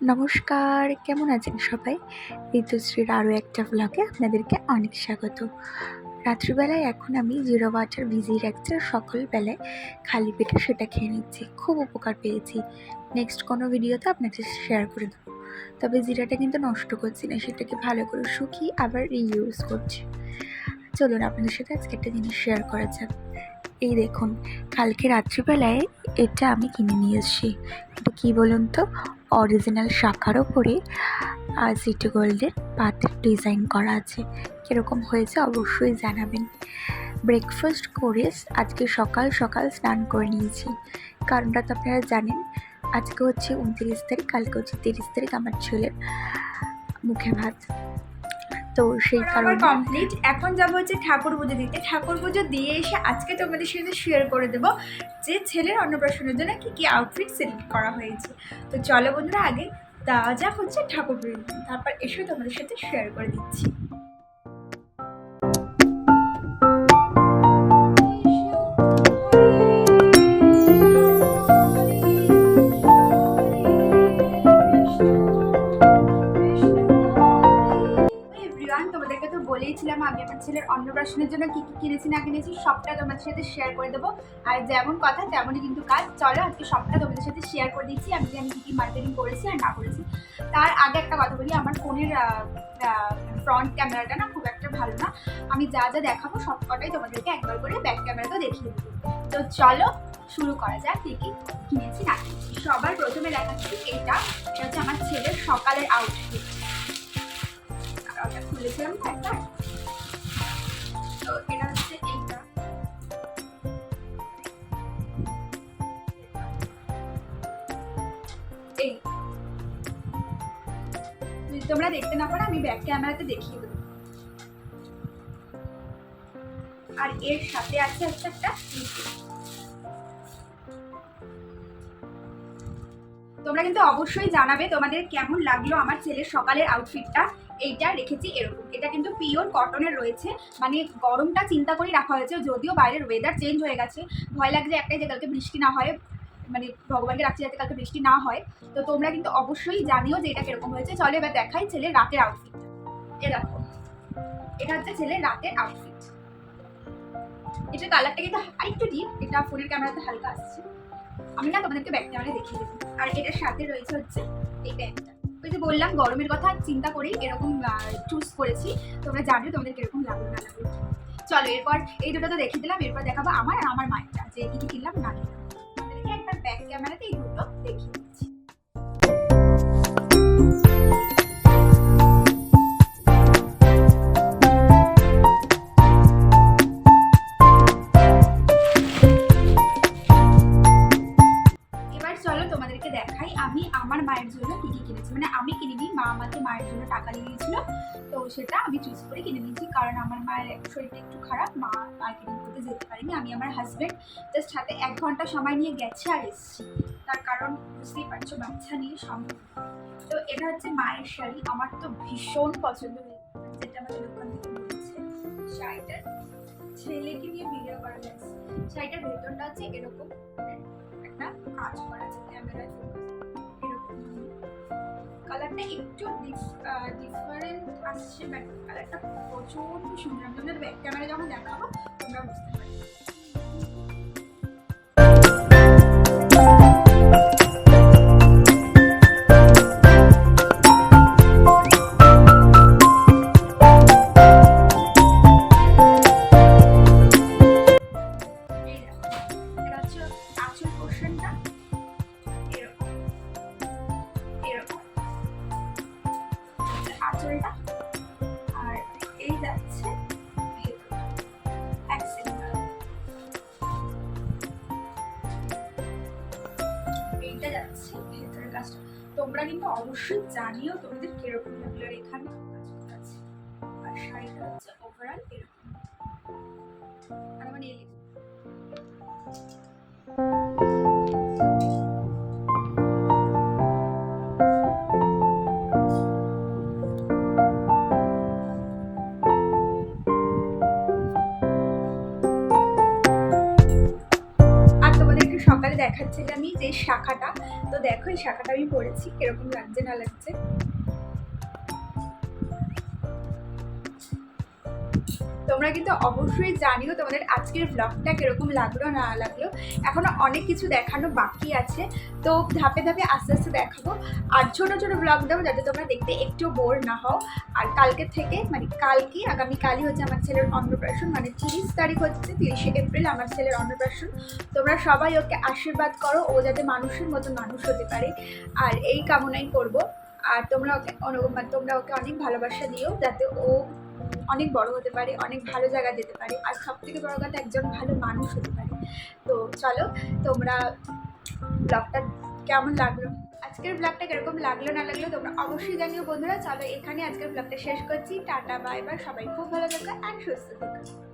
নমস্কার, কেমন আছেন সবাই? ঋতুশ্রীর আরও একটা ব্লগে আপনাদেরকে অনেক স্বাগত। রাত্রিবেলায় এখন আমি জিরো ওয়াটার ভিজিয়ে রাখছি আর সকালবেলায় খালি পেটে সেটা খেয়ে নিচ্ছি। খুব উপকার পেয়েছি। নেক্সট কোনো ভিডিওতে আপনাকে শেয়ার করে দেবো। তবে জিরাটা কিন্তু নষ্ট করছি না, সেটাকে ভালো করে শুকিয়ে আবার রিইউজ করছি। চলুন আপনাদের সাথে আজকে একটা জিনিস শেয়ার করা যাক। এই দেখুন, কালকে রাত্রিবেলায় এটা আমি কিনে নিয়ে এসেছি। এটা কী বলুন তো? অরিজিনাল শাখার ওপরে সিটি গোল্ডের পাতের ডিজাইন করা আছে। কীরকম হয়েছে অবশ্যই জানাবেন। ব্রেকফাস্ট করে আজকে সকাল সকাল স্নান করে নিয়েছি। কারণটা তো আপনারা জানেন, আজকে হচ্ছে উনত্রিশ তারিখ, কালকে হচ্ছে তিরিশ তারিখ আমার ছেলের মুখে ভাত। তো সেই কারণে কমপ্লিট এখন যাব হচ্ছে ঠাকুর পুজো দিতে। ঠাকুর পুজো দিয়ে এসে আজকে তোমাদের সাথে শেয়ার করে দেব যে ছেলের অন্নপ্রাশনের জন্য কি কি আউটফিট সিলেক্ট করা হয়েছে। তো চলো বন্ধুরা আগে তা যা হচ্ছে ঠাকুর পুজো। তারপর এসে তোমাদের সাথে শেয়ার করে দিচ্ছি। বলেইছিলাম, আমি আমার ছেলের অন্নপ্রাশনের জন্য কি কি কিনেছি না কিনেছি সবটা তোমাদের সাথে শেয়ার করে দেবো। আর যেমন কথা, তেমনই কিন্তু কাজ। চলো, আজকে সবটা তোমাদের সাথে শেয়ার করে দিচ্ছি। আমি যে আমি কী কী মার্কেটিং করেছি আর না করেছি। তার আগে একটা কথা বলি, আমার ফোনের ফ্রন্ট ক্যামেরাটা না খুব একটা ভালো না। আমি যা যা দেখাবো সবকটাই তোমাদেরকে একবার করে ব্যাক ক্যামেরাতেও দেখিয়ে দেবো। তো চলো, শুরু করা যাক কী কী কিনেছি না কিনেছি। সবার প্রথমে দেখাচ্ছি এইটা এটা হচ্ছে আমার ছেলের সকালের আউটফিট তো এটা হচ্ছে তোমরা দেখতে না পারো, আমি ব্যাক ক্যামেরাতে দেখিয়ে দেবো। আর এর সাথে আছে হচ্ছে একটা। তোমরা কিন্তু অবশ্যই জানাবে তোমাদের কেমন লাগল আমার ছেলের সকালের আউটফিটটা এইটা রেখেছি এরকম। এটা কিন্তু পিওর কটনের রয়েছে। মানে গরমটা চিন্তা করে রাখা হয়েছে। যদিও বাইরের ওয়েদার চেঞ্জ হয়ে গেছে। ভয় লাগছে একটাই যে কালকে বৃষ্টি না হয়। মানে ভগবানকে রাখছি যাতে কালকে বৃষ্টি না হয়। তো তোমরা কিন্তু অবশ্যই জানিও যে এটা কীরকম হয়েছে। চলো এবার দেখাই ছেলের রাতের আউটফিট এ দেখো। এটা হচ্ছে ছেলের রাতের আউটফিট এটার কালারটা কিন্তু আরেকটু ডিপ এটা ফোনের ক্যামেরাতে হালকা আসছে। আমি না তোমাদেরকে ব্যাগটা ক্যামেরা দেখিয়ে দেবো আর এটার সাথে রয়েছে হচ্ছে এই ব্যাগটা ওই যে বললাম, গরমের কথা চিন্তা করেই এরকম চুজ করেছি। তোমরা জানো তোমাদের কীরকম লাগবে না লাগল। চলো, এরপর এই দুটো তো দেখিয়ে দিলাম, এরপর দেখাবো আমার আর আমার মায়েরটা, যে কি কিনলাম না কিনলাম। তো সেটা আমি চুজ করে কিনে নিয়েছি। কারণ আমার মায়ের শরীরটা একটু খারাপ, মা মার্কেটিং করতে যেতে পারিনি। আমি আমার হাজব্যান্ড জাস্ট হাতে এক ঘণ্টা সময় নিয়ে গেছে আর এসেছি। তার কারণ বুঝতেই পারছ, বাচ্চা নিয়ে সম্ভব তো এটা হচ্ছে মায়ের শাড়ি। আমার তো ভীষণ পছন্দ যেটা আমাদের দোকান থেকে বলেছে। ছেলেকে নিয়ে ভিডিও করা গেছে শাড়িটার ভেতরটা আছে এরকম। একটা কাজ করা আছে এরকম কালারটা একটু ডিফারেন্ট আসছে বাট কালারটা প্রচণ্ড সুন্দর। আমি তোমাদের আঁচলটা আর এই যাচ্ছে এইটা যাচ্ছে কাজটা। তোমরা কিন্তু অবশ্যই জানিও তোমাদের কীরকম লাগল এখানে আর শাড়িটা হচ্ছে ওভারঅল এরকম। এই সকালে দেখাচ্ছিলাম আমি যে শাখাটা, তো দেখো এই শাখাটা আমি পড়েছি, কীরকম লাগছে না লাগছে? তোমরা কিন্তু অবশ্যই জানিও তোমাদের আজকের ব্লগটা কীরকম লাগল, না লাগল। এখনও অনেক কিছু দেখানো বাকি আছে। তো ধাপে ধাপে আস্তে আস্তে দেখাবো। আর ছোটো ছোটো ব্লগ দেবো যাতে তোমরা দেখতে একটু বোর না হও। আর কালকে থেকে মানে কালকে আগামী কালই হচ্ছে আমার ছেলের অন্নপ্রাশন মানে তিরিশ তারিখ হচ্ছে, তিরিশে এপ্রিল আমার ছেলের অন্নপ্রাশন। তোমরা সবাই ওকে আশীর্বাদ করো, ও যাতে মানুষের মতো মানুষ হতে পারে। আর এই কামনাই করব। আর তোমরা ওকে তোমরা ওকে অনেক ভালোবাসা দিও, যাতে ও অনেক বড় হতে পারে, অনেক ভালো জায়গা যেতে পারে, আর সব থেকে বড় কথা একজন ভালো মানুষ হতে পারে। তো চলো, তোমরা ব্লগটা কেমন লাগল? আজকের ব্লগটা কীরকম লাগল, না লাগল তোমরা অবশ্যই জানিও বন্ধুরা। চলো, এখানে আজকের ব্লগটা শেষ করছি। টাটা বাই বাই সবাই খুব ভালো থাকো অ্যান্ড সুস্থ থাকো।